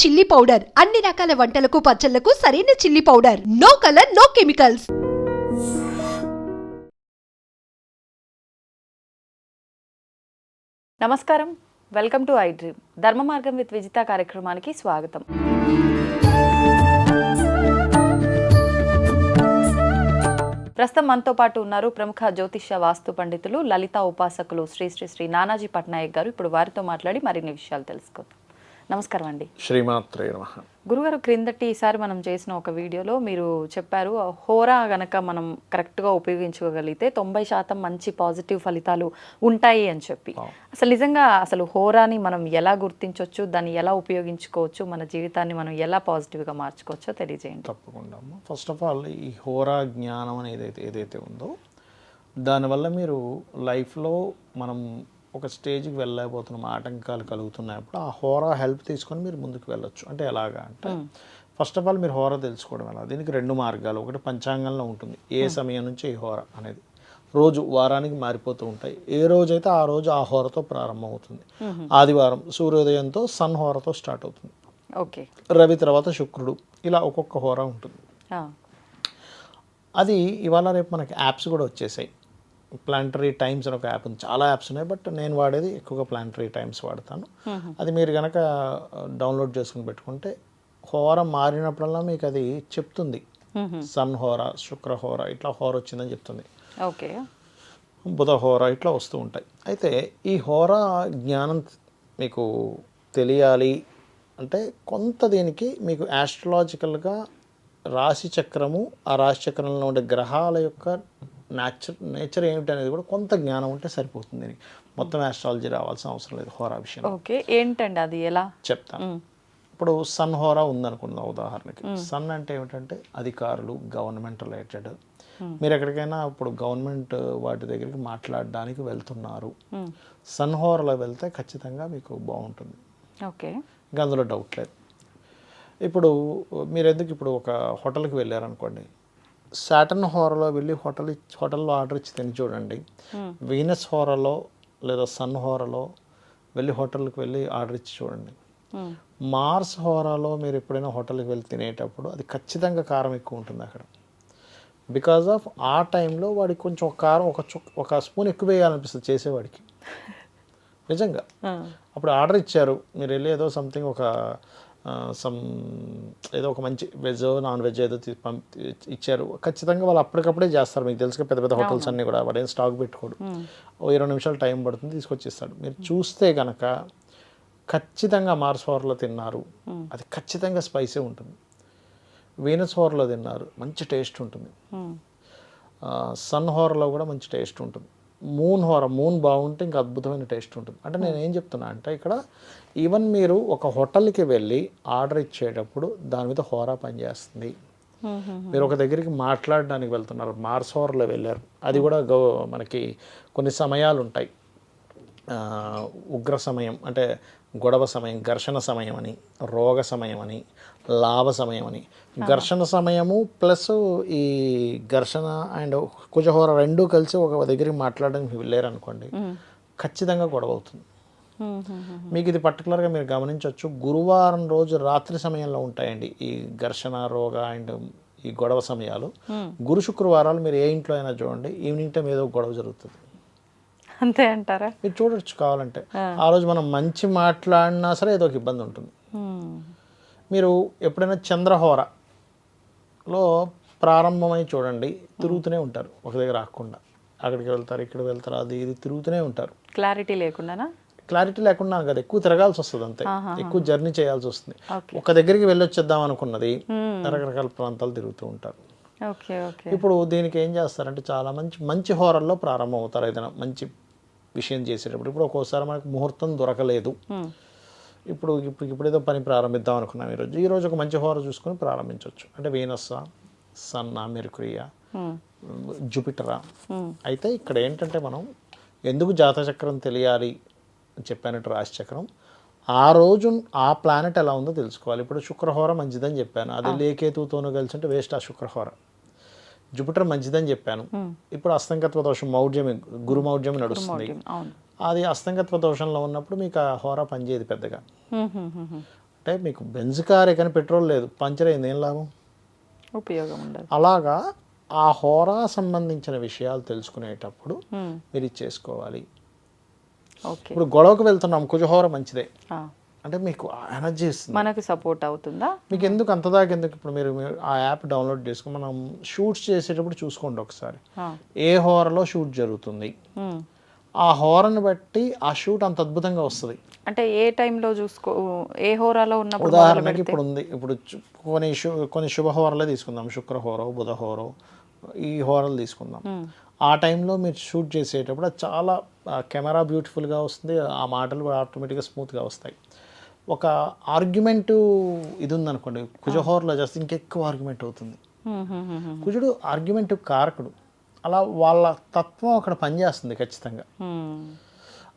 Chilli powder. అన్ని రకాల వంటలకు పచ్చళ్ళకు సరైన chilli powder. No colour no chemicals నమస్కారం. Welcome to I dream Dharma Margam with Vijitha కార్యక్రమానికి స్వాగతం. ప్రస్తుతం మనతో పాటు ఉన్నారు ప్రముఖ జ్యోతిష వాస్తు పండితులు లలిత ఉపాసకులు శ్రీ శ్రీ శ్రీ నానాజీ పట్నాయక్ గారు. ఇప్పుడు వారితో మాట్లాడి మరిన్ని విషయాలు తెలుసుకుందాం. నమస్కారం అండి శ్రీమాత్రే నమ. గురుగారు క్రిందటి ఈసారి మనం చేసిన ఒక వీడియోలో మీరు చెప్పారు హోరా గనక మనం కరెక్ట్గా ఉపయోగించుకోగలిగితే తొంభై శాతం మంచి పాజిటివ్ ఫలితాలు ఉంటాయి అని చెప్పి. అసలు నిజంగా అసలు హోరాని మనం ఎలా గుర్తించవచ్చు దాన్ని ఎలా ఉపయోగించుకోవచ్చు మన జీవితాన్ని మనం ఎలా పాజిటివ్గా మార్చుకోవచ్చో తెలియజేయండి. తప్పకుండా ఫస్ట్ ఆఫ్ ఆల్ ఈ హోరా జ్ఞానం అనేది ఏదైతే ఉందో దానివల్ల మీరు లైఫ్లో మనం ఒక స్టేజ్కి వెళ్ళలేకపోతున్నాం ఆటంకాలు కలుగుతున్నప్పుడు ఆ హోరా హెల్ప్ తీసుకొని మీరు ముందుకు వెళ్ళొచ్చు. అంటే ఎలాగా అంటే ఫస్ట్ ఆఫ్ ఆల్ మీరు హోరా తెలుసుకోవడం ఎలా? దీనికి రెండు మార్గాలు. ఒకటి పంచాంగంలో ఉంటుంది. ఏ సమయం నుంచి ఏ హోరా అనేది. రోజు వారానికి మారిపోతూ ఉంటాయి. ఏ రోజైతే ఆ రోజు ఆ హోరతో ప్రారంభం అవుతుంది. ఆదివారం సూర్యోదయంతో సన్ హోరతో స్టార్ట్ అవుతుంది. ఓకే. రవి తర్వాత శుక్రుడు. ఇలా ఒక్కొక్క హోరా ఉంటుంది. అది ఇవాళ రేపు మనకి యాప్స్ కూడా వచ్చేసాయి. ప్లాంటరీ టైమ్స్ అని ఒక యాప్ ఉంది. చాలా యాప్స్ ఉన్నాయి బట్ నేను వాడేది ఎక్కువగా ప్లాంటరీ టైమ్స్ వాడతాను. అది మీరు కనుక డౌన్లోడ్ చేసుకుని పెట్టుకుంటే హోర మారినప్పుడల్లా మీకు అది చెప్తుంది. సన్ హోర శుక్ర హోర ఇట్లా హోర వచ్చిందని చెప్తుంది. ఓకే. బుధ హోర ఇట్లా వస్తూ ఉంటాయి. అయితే ఈ హోర జ్ఞానం మీకు తెలియాలి అంటే కొంత దీనికి మీకు యాస్ట్రలాజికల్గా రాశి చక్రము ఆ రాశి చక్రంలో ఉండే గ్రహాల యొక్క నేచర్ నేచర్ ఏమిటి అనేది కూడా కొంత జ్ఞానం ఉంటే సరిపోతుంది మొత్తం యాస్ట్రాలజీ రావాల్సిన అవసరం లేదు హోరా విషయం ఓకే ఏంటండి అది? ఎలా? చెప్తాను ఇప్పుడు సన్ హోరా ఉందనుకుందాం ఉదాహరణకి. సన్ అంటే ఏమిటంటే అధికారులు గవర్నమెంట్ రిలేటెడ్ మీరు ఎక్కడికైనా ఇప్పుడు గవర్నమెంట్ వాటి దగ్గరికి మాట్లాడడానికి వెళ్తున్నారు. సన్ హోరాలో వెళ్తే ఖచ్చితంగా మీకు బాగుంటుంది. ఓకే. ఇంకా అందులో డౌట్ లేదు. ఇప్పుడు మీరు ఎందుకు ఇప్పుడు ఒక హోటల్కి వెళ్ళారనుకోండి. సాటర్న్ హోరలో వెళ్ళి హోటల్ హోటల్లో ఆర్డర్ ఇచ్చి తిని చూడండి. వీనస్ హోరలో లేదా సన్ హోరలో వెళ్ళి హోటల్కి వెళ్ళి ఆర్డర్ ఇచ్చి చూడండి. మార్స్ హోరాలో మీరు ఎప్పుడైనా హోటల్కి వెళ్ళి తినేటప్పుడు అది ఖచ్చితంగా కారం ఎక్కువ ఉంటుంది అక్కడ. బికాజ్ ఆఫ్ ఆ టైంలో వాడికి కొంచెం ఒక కారం ఒక ఒక స్పూన్ ఎక్కువ వేయాలనిపిస్తుంది చేసేవాడికి. నిజంగా. అప్పుడు ఆర్డర్ ఇచ్చారు. మీరు వెళ్ళి ఏదో సంథింగ్ ఒక సమ్ ఏదో ఒక మంచి వెజ్ నాన్ వెజ్ ఏదో ఇచ్చారు. ఖచ్చితంగా వాళ్ళు అప్పటికప్పుడే చేస్తారు. మీకు తెలుసుగా పెద్ద పెద్ద హోటల్స్ అన్నీ కూడా. వాడు ఏం స్టాక్ పెట్టుకోడు. ఓ ఇరవై నిమిషాలు టైం పడుతుంది తీసుకొచ్చిస్తాడు. మీరు చూస్తే కనుక ఖచ్చితంగా మార్స్ హోర్లో తిన్నారు అది ఖచ్చితంగా స్పైసీ ఉంటుంది. వీనస్ హోర్లో తిన్నారు. మంచి టేస్ట్ ఉంటుంది. సన్ హోరలో కూడా మంచి టేస్ట్ ఉంటుంది. మూన్ హోర మూన్ బాగుంటే ఇంకా అద్భుతమైన టేస్ట్ ఉంటుంది. అంటే నేను ఏం చెప్తున్నా అంటే ఇక్కడ ఈవెన్ మీరు ఒక హోటల్కి వెళ్ళి ఆర్డర్ ఇచ్చేటప్పుడు దాని మీద హోరా పనిచేస్తుంది. మీరు ఒక దగ్గరికి మాట్లాడడానికి వెళ్తున్నారు మార్స్ హోర్లో వెళ్ళారు. అది కూడా గౌ మనకి కొన్ని సమయాలు ఉంటాయి. ఉగ్ర సమయం అంటే గొడవ సమయం ఘర్షణ సమయం అని రోగ సమయం అని లాభ సమయం అని ఘర్షణ సమయము ప్లస్ ఈ ఘర్షణ అండ్ కుజహోర రెండూ కలిసి ఒక దగ్గరికి మాట్లాడడానికి వెళ్ళారనుకోండి ఖచ్చితంగా గొడవ అవుతుంది. మీకు ఇది పర్టికులర్గా మీరు గమనించవచ్చు గురువారం రోజు రాత్రి సమయంలో ఉంటాయండి ఈ ఘర్షణ రోగ అండ్ ఈ గొడవ సమయాలు. గురు శుక్రవారాలు మీరు ఏ ఇంట్లో అయినా చూడండి ఈవినింగ్ టైం ఏదో గొడవ జరుగుతుంది. అంతే అంటారా? మీరు చూడొచ్చు కావాలంటే. ఆ. రోజు మనం మంచి మాట్లాడినా సరే ఏదో ఒక ఇబ్బంది ఉంటుంది. మీరు ఎప్పుడైనా చంద్రహోరలో ప్రారంభమై చూడండి తిరుగుతూనే ఉంటారు. ఒక దగ్గర ఆగకుండా అక్కడికి వెళ్తారు ఇక్కడ వెళ్తారు అది ఇది తిరుగుతూనే ఉంటారు. క్లారిటీ లేకుండానా? క్లారిటీ లేకుండా కదా ఎక్కువ తిరగాల్సి వస్తుంది అంతే. ఎక్కువ జర్నీ చేయాల్సి వస్తుంది. ఒక దగ్గరికి వెళ్ళొచ్చేద్దాం అనుకున్నది రకరకాల ప్రాంతాలు తిరుగుతూ ఉంటారు. ఇప్పుడు దీనికి ఏం చేస్తారంటే చాలా మంచి మంచి హోరల్లో ప్రారంభం అవుతారు ఏదైనా మంచి విషయం చేసేటప్పుడు ఇప్పుడు ఒక్కోసారి మనకు ముహూర్తం దొరకలేదు. ఇప్పుడు ఇప్పుడు ఇప్పుడు ఏదో పని ప్రారంభిద్దాం అనుకున్నాం ఈరోజు. ఈ రోజు ఒక మంచి హోర చూసుకొని ప్రారంభించవచ్చు అంటే వీనస్సా సన్నా మెరుకురియా జూపిటరా అయితే ఇక్కడ ఏంటంటే మనం ఎందుకు జాతచక్రం తెలియాలి అని చెప్పానంటే రాశి చక్రం ఆ రోజు ఆ ప్లానెట్ ఎలా ఉందో తెలుసుకోవాలి. ఇప్పుడు శుక్రహోర మంచిదని చెప్పాను. అది లేకేతుతోనూ కలిసి ఉంటే వేస్ట్ ఆ శుక్రహోర. జూపిటర్ మంచిదని చెప్పాను. ఇప్పుడు అస్తంగత్వ దోషం మౌఢ్యమి గురు మౌఢ్యమి నడుస్తుంది. అది అస్తంగత్వ దోషంలో ఉన్నప్పుడు మీకు ఆ హోర పనిచేయదు పెద్దగా. అంటే మీకు బెంజ్ కారే కానీ పెట్రోల్ లేదు. పంచర్ అయింది ఏం లాభం? ఉపయోగం ఉండదు. అలాగా ఆ హోరా సంబంధించిన విషయాలు తెలుసుకునేటప్పుడు. మీరు ఇచ్చేసుకోవాలి ఇప్పుడు గొడవకు వెళ్తున్నాం కుజహోర మంచిదే. అంటే మీకు ఎనర్జీ ఇస్తుంది. మనకు సపోర్ట్ అవుతుందా? మీకు ఎందుకు అంతదాకా ఎందుకు ఇప్పుడు మీరు ఆ యాప్ డౌన్లోడ్ చేసుకుని మనం షూట్స్ చేసేటప్పుడు చూసుకోండి ఒకసారి. ఏ హోరలో షూట్ జరుగుతుంది. ఆ హోరని బట్టి ఆ షూట్ అంత అద్భుతంగా వస్తుంది. అంటే ఏ టైంలో చూసుకో ఏ హోరాలో ఉన్నప్పుడు మొదలు ఉదాహరణకి ఇప్పుడు ఉంది ఇప్పుడు కొన్ని శు కొన్ని శుభహోరలే తీసుకుందాం. శుక్రహోరో బుధహోరో ఈ హోరలు తీసుకుందాం. ఆ టైంలో మీరు షూట్ చేసేటప్పుడు చాలా కెమెరా బ్యూటిఫుల్గా వస్తుంది. ఆ మాటలు ఆటోమేటిక్గా స్మూత్గా వస్తాయి. ఒక ఆర్గ్యుమెంట్ ఇది ఉందనుకోండి కుజహోరలో చేస్తే ఇంకెక్కువ ఆర్గ్యుమెంట్ అవుతుంది. కుజుడు ఆర్గ్యుమెంట్ కారకుడు. అలా వాళ్ళ తత్వం అక్కడ పనిచేస్తుంది ఖచ్చితంగా.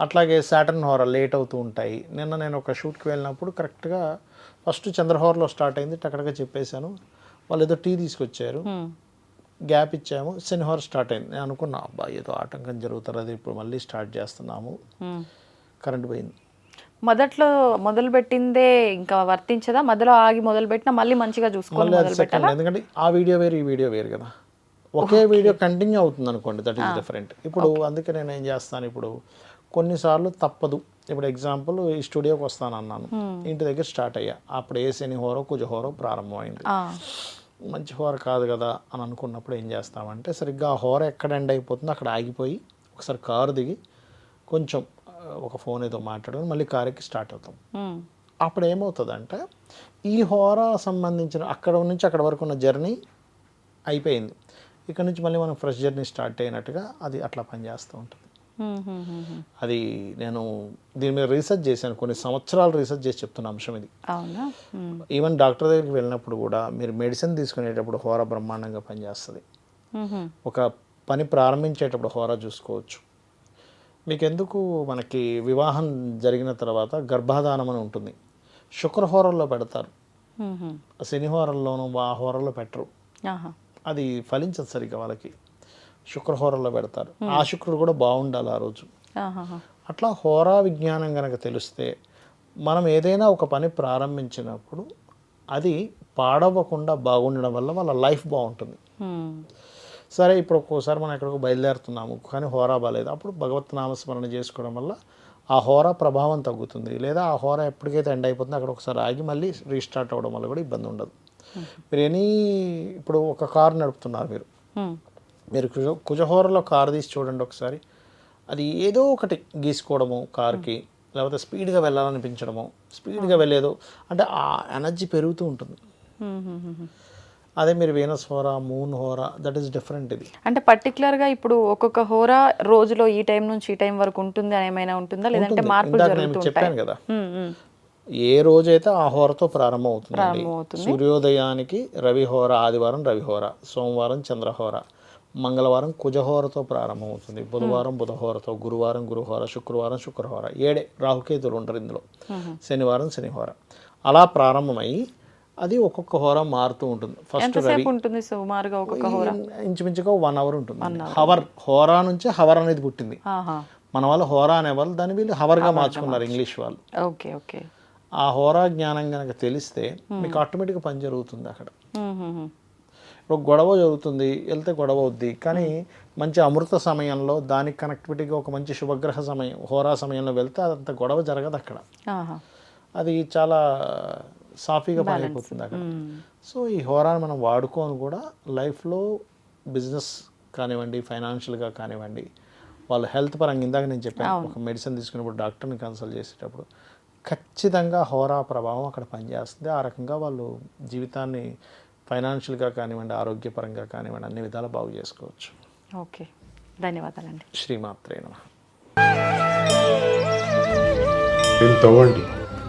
అట్లాగే సాటర్న్ హోర లేట్ అవుతూ ఉంటాయి. నిన్న నేను ఒక షూట్కి వెళ్ళినప్పుడు కరెక్ట్గా ఫస్ట్ చంద్రహోరలో స్టార్ట్ అయింది టక్కడగా చెప్పేశాను. వాళ్ళు ఏదో టీ తీసుకొచ్చారు. గ్యాప్ ఇచ్చాము శనివార స్టార్ట్ అయింది. నేను అనుకున్నా అబ్బా ఏదో ఆటంకం జరుగుతుంది అది ఇప్పుడు మళ్ళీ స్టార్ట్ చేస్తున్నాము. కరెంట్ పోయింది. మొదట్లో మొదలు పెట్టిందే ఇంకా వర్తించదా? మధ్యలో ఆగి మొదలు పెట్టినా మళ్ళీ మంచిగా మొదలు పెట్టాలా ఎందుకంటే ఆ వీడియో వేరు ఈ వీడియో వేరు కదా. ఒకే వీడియో కంటిన్యూ అవుతుంది అనుకోండి దట్ ఈస్ డిఫరెంట్ ఇప్పుడు అందుకే నేను ఏం చేస్తాను ఇప్పుడు కొన్నిసార్లు తప్పదు. ఇప్పుడు ఎగ్జాంపుల్ ఈ స్టూడియోకి వస్తాను అన్నాను. ఇంటి దగ్గర స్టార్ట్ అయ్యా. అప్పుడు ఏ శని హోరో కుజ హోరో ప్రారంభమైంది. మంచి హోర కాదు కదా అని అనుకున్నప్పుడు ఏం చేస్తామంటే సరిగ్గా ఆ హోర ఎక్కడ ఎండ్ అయిపోతుందో అక్కడ ఆగిపోయి ఒకసారి కారు దిగి కొంచెం ఒక ఫోన్ ఏదో మాట్లాడుకొని మళ్ళీ కారు ఎక్కి స్టార్ట్ అవుతాం. అప్పుడు ఏమవుతుందంటే ఈ హోర సంబంధించిన అక్కడ నుంచి అక్కడ వరకు ఉన్న జర్నీ అయిపోయింది ఇక్కడ నుంచి మళ్ళీ మనం ఫ్రెష్ జర్నీ స్టార్ట్ అయినట్టుగా అది అట్లా పనిచేస్తూ ఉంటుంది. అది నేను దీని మీద రీసెర్చ్ చేశాను కొన్ని సంవత్సరాలు రీసెర్చ్ చేసి చెప్తున్న అంశం ఇది. ఈవెన్ డాక్టర్ దగ్గరికి వెళ్ళినప్పుడు కూడా మీరు మెడిసిన్ తీసుకునేటప్పుడు హోర బ్రహ్మాండంగా పనిచేస్తుంది. ఒక పని ప్రారంభించేటప్పుడు హోరా చూసుకోవచ్చు మీకు ఎందుకు మనకి వివాహం జరిగిన తర్వాత గర్భాధానం అని ఉంటుంది శుక్రహోరల్లో పెడతారు మ్మ్. శని హోరల్లోనూ ఆ హోరల్లో పెట్టరు. అది ఫలించదు సరిగ్గా వాళ్ళకి శుక్రహోరల్లో పెడతారు ఆ శుక్రుడు కూడా బాగుండాలి ఆ రోజు. అట్లా హోరా విజ్ఞానం కనుక తెలిస్తే మనం ఏదైనా ఒక పని ప్రారంభించినప్పుడు అది పాడవకుండా బాగుండడం వల్ల వాళ్ళ లైఫ్ బాగుంటుంది. సరే ఇప్పుడు ఒక్కోసారి మనం ఎక్కడికో బయలుదేరుతున్నాము కానీ హోరా బాగాలేదు అప్పుడు భగవత్ నామస్మరణ చేసుకోవడం వల్ల ఆ హోరా ప్రభావం తగ్గుతుంది. లేదా ఆ హోరా ఎప్పటికైతే ఎండ్ అయిపోతుందో అక్కడ ఒకసారి ఆగి మళ్ళీ రీస్టార్ట్ అవ్వడం వల్ల కూడా ఇబ్బంది ఉండదు. మీరు ఎనీ ఇప్పుడు ఒక కారు నడుపుతున్నారు మీరు. మీరు కుజ కుజహోరలో కారు తీసి చూడండి ఒకసారి. అది ఏదో ఒకటి గీసుకోవడము కార్కి లేకపోతే స్పీడ్గా వెళ్ళాలనిపించడము స్పీడ్గా వెళ్ళేదో అంటే ఆ ఎనర్జీ పెరుగుతూ ఉంటుంది. అదే మీరు వీనస్ హోరా మూన్ హోరా దట్ ఈస్ డిఫరెంట్ ఇది. అంటే పర్టికులర్గా ఇప్పుడు ఒక్కొక్క హోరా రోజులో ఈ టైం నుంచి ఈ టైం వరకు ఉంటుంది అని ఏమైనా ఉంటుందా? లేదంటే. మార్పులు నేను చెప్పాను కదా. ఏ రోజైతే ఆ హోరతో ప్రారంభం అవుతుంది. సూర్యోదయానికి రవిహోర ఆదివారం రవిహోర సోమవారం చంద్రహోర మంగళవారం కుజహోరతో ప్రారంభమవుతుంది బుధవారం బుధహోరతో గురువారం గురుహోర శుక్రవారం శుక్రహోర ఏడే రాహుకేతులు ఉంటారు ఇందులో. శనివారం శనిహోర అలా ప్రారంభమై అది ఒక్కొక్క హోర మారుతూ ఉంటుంది. ఫస్ట్ ఉంటుంది సుమారుగా ఒక్కొక్క హోరా? ఇంచుమించుగా వన్ అవర్ ఉంటుంది. హవర్ హోరా నుంచి హవర్ అనేది పుట్టింది. మన వాళ్ళు హోరా అనేవాళ్ళు దాన్ని వీళ్ళు హవర్గా మార్చుకున్నారు ఇంగ్లీష్ వాళ్ళు. Okay okay. ఆ హోరా జ్ఞానం కనుక తెలిస్తే మీకు ఆటోమేటిక్గా పని జరుగుతుంది అక్కడ. మ్మ్. ఇప్పుడు గొడవ జరుగుతుంది వెళ్తే గొడవ అవుద్ది కానీ మంచి అమృత సమయంలో దానికి కనెక్టివిటీగా ఒక మంచి శుభగ్రహ సమయం హోరా సమయంలో వెళ్తే అదంత గొడవ జరగదు అక్కడ. అది చాలా సాఫీగా పని అయిపోతుంది అక్కడ సో ఈ హోరాని మనం వాడుకొని కూడా లైఫ్లో బిజినెస్ కానివ్వండి ఫైనాన్షియల్గా కానివ్వండి వాళ్ళ హెల్త్ పరంగా ఇందాక నేను చెప్పాను ఒక మెడిసిన్ తీసుకున్నప్పుడు డాక్టర్ని కన్సల్ట్ చేసేటప్పుడు ఖచ్చితంగా హోరా ప్రభావం అక్కడ పనిచేస్తుంది. ఆ రకంగా వాళ్ళు జీవితాన్ని ఫైనాన్షియల్గా కానివ్వండి ఆరోగ్యపరంగా కానివ్వండి అన్ని విధాలు బాగు చేసుకోవచ్చు. ఓకే. ధన్యవాదాలండి. శ్రీమాత్రే నమ. దీన్ని తవ్వండి.